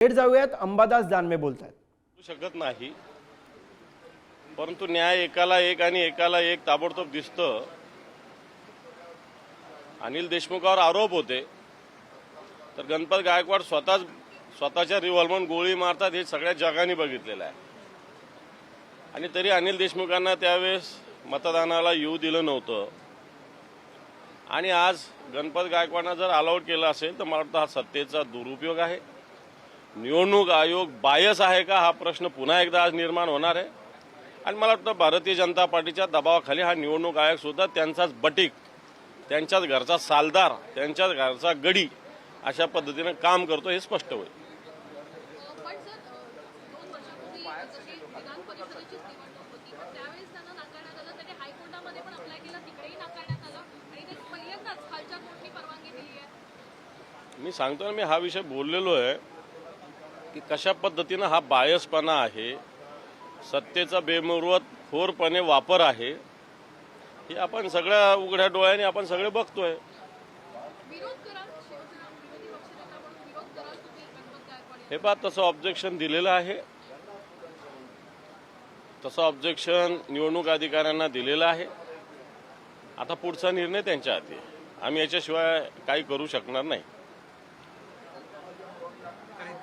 थेट जाऊयात अंबादास दानवे बोलत आहेत शकत नाही परंतु न्याय एकाला एक आणि एकाला एक ताबडतोब दिसतं. अनिल देशमुखावर आरोप होते. तर गणपत गायकवाड स्वतःच स्वतःच्या रिव्हॉल्वर गोळी मारतात हे सगळ्या जगाने बघितलेलं आहे. आणि तरी अनिल देशमुखांना त्यावेळेस मतदानाला येऊ दिलं नव्हतं. आणि आज गणपत गायकवाडनं जर अलाउड केलं असेल तर मला वाटतं हा सत्तेचा दुरुपयोग आहे. निवडणूक आयोग बायस आहे का हा प्रश्न पुन्हा एकदा आज निर्माण होणार आहे. आणि मला वाटतं भारतीय जनता पार्टीच्या दबावाखाली हा निवडणूक आयोग सुद्धा त्यांचाच बटीक त्यांच्याच घरचा सालदार त्यांच्याच घरचा गडी अशा पद्धतीनं काम करतो हे स्पष्ट होईल. मी सांगतो ना मी हा विषय बोललेलो आहे. की कशा पद्धतीनं हा बायसपणा आहे सत्तेचा बेमुरवत खोरपणे वापर आहे हे आपण सगळ्या उघड्या डोळ्याने आपण सगळे बघतोय. हे पहा तसं ऑब्जेक्शन दिलेलं आहे. तसं ऑब्जेक्शन निवडणूक अधिकाऱ्यांना दिलेलं आहे. आता पुढचा निर्णय त्यांच्या हाती. आम्ही याच्याशिवाय काही करू शकणार नाही.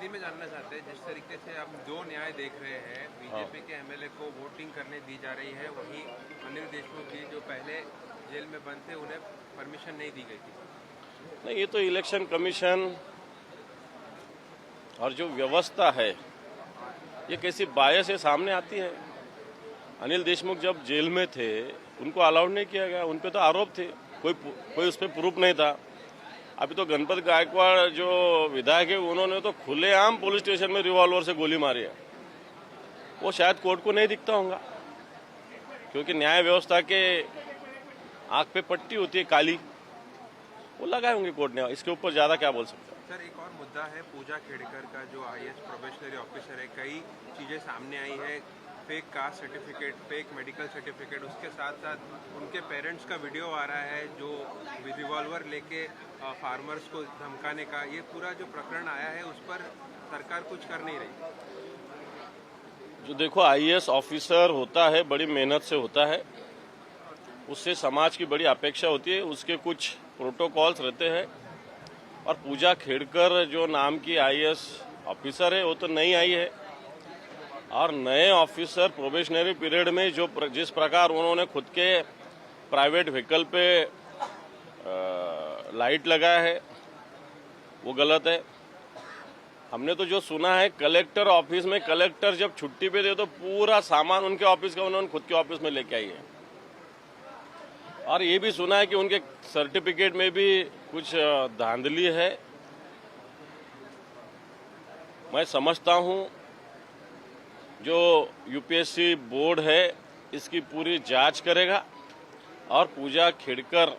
हिंदी में जानना चाहते हैं जिस तरीके से हम जो न्याय देख रहे हैं बीजेपी के एमएलए को वोटिंग करने दी जा रही है वहीं अनिल देशमुख जी जो पहले जेल में बंद थे उन्हें परमिशन नहीं दी गई थी। नहीं ये तो इलेक्शन कमीशन और जो व्यवस्था है ये कैसी बायस से सामने आती है? अनिल देशमुख जब जेल में थे उनको अलाउड नहीं किया गया उन पे तो आरोप थे कोई कोई उस पर प्रूफ नहीं था। अभी तो गणपत गायकवाड़ जो विधायक है, उन्होंने तो खुलेआम पुलिस स्टेशन में रिवॉल्वर से गोली मारी है। वो शायद कोर्ट को नहीं दिखता होगा, क्योंकि न्याय व्यवस्था के आँख पे पट्टी होती है काली। वो लगाए होंगे कोर्ट ने। इसके ऊपर ज़्यादा क्या बोल सकते हैं? सर, एक और मुद्दा है, पूजा खेड़कर का जो आईएएस प्रोबेशनरी ऑफिसर है, कई चीज़ें सामने आई है। Fake caste certificate fake medical certificate उसके साथ साथ उनके पेरेंट्स का वीडियो आ रहा है जो रिवॉल्वर लेके फार्मर्स को धमकाने का, ये पूरा जो प्रकरण आया है उस पर सरकार कुछ कर नहीं रही। जो देखो आईएएस ऑफिसर होता है, बड़ी मेहनत से होता है। उससे समाज की बड़ी अपेक्षा होती है, उसके कुछ प्रोटोकॉल्स रहते हैं। और पूजा खेड़कर जो नाम की आईएएस ऑफिसर है, वो तो नहीं आई है। और नए ऑफिसर प्रोबेशनरी पीरियड में जो प्र, जिस प्रकार उन्होंने खुद के प्राइवेट व्हीकल पे अ, लाइट लगाया है वो गलत है। हमने तो जो सुना है कलेक्टर ऑफ़िस में कलेक्टर जब छुट्टी पे दे तो पूरा सामान उनके ऑफ़िस का उन्होंने खुद के ऑफ़िस में लेके आई है। और ये भी सुना है कि उनके सर्टिफिकेट में भी कुछ धांधली है। मैं समझता हूँ जो यूपीएससी बोर्ड है इसकी पूरी जाँच करेगा और पूजा खिड़कर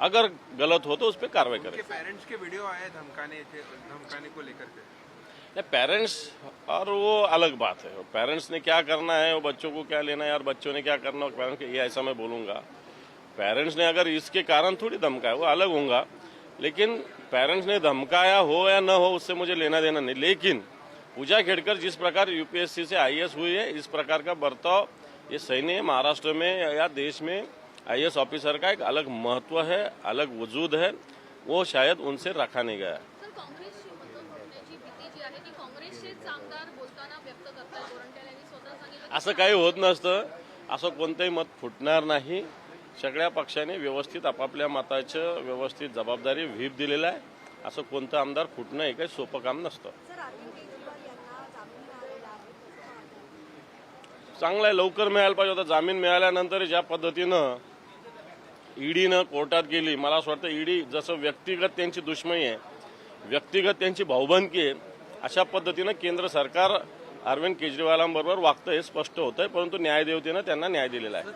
अगर गलत हो तो उस पर कार्रवाई करेगा। पेरेंट्स के वीडियो आए धमकाने थे धमकाने को लेकर के। नहीं पेरेंट्स और वो अलग बात है। पेरेंट्स ने क्या करना है वो बच्चों को क्या लेना है और बच्चों ने क्या करना है पेरेंट्स ये ऐसा मैं बोलूँगा। पेरेंट्स ने अगर इसके कारण थोड़ी धमकाया वो अलग होगा लेकिन पेरेंट्स ने धमकाया हो या न हो उससे मुझे लेना देना नहीं। लेकिन पूजा खेड़कर जिस प्रकार यूपीएससी से आईएएस हुई है इस प्रकार का बर्ताव ये सही नहीं है महाराष्ट्र में या देश में आईएएस ऑफिसर का एक अलग महत्त्व है अलग वजूद है वो शायद उनसे रखा नहीं गया। असं काही होत नसतं असं कोणतंही मत फुटणार नाही. सगळ्या पक्षाने व्यवस्थित आपापल्या मताचं व्यवस्थित जबाबदारी व्हीप दिलेला आहे. असं कोणतं आमदार फुटणं हे काही सोपं काम नसतं. चांगलं आहे लवकर मिळायला पाहिजे होता जामीन मिळाल्यानंतर ज्या पद्धतीनं ईडीनं कोर्टात गेली मला असं वाटतं ईडी जसं व्यक्तिगत त्यांची दुश्मनी आहे व्यक्तिगत त्यांची भाऊबंदकी आहे अशा पद्धतीनं केंद्र सरकार अरविंद केजरीवालांबरोबर वागतं हे स्पष्ट होतंय परंतु न्यायदेवतेनं त्यांना न्याय दिलेला आहे.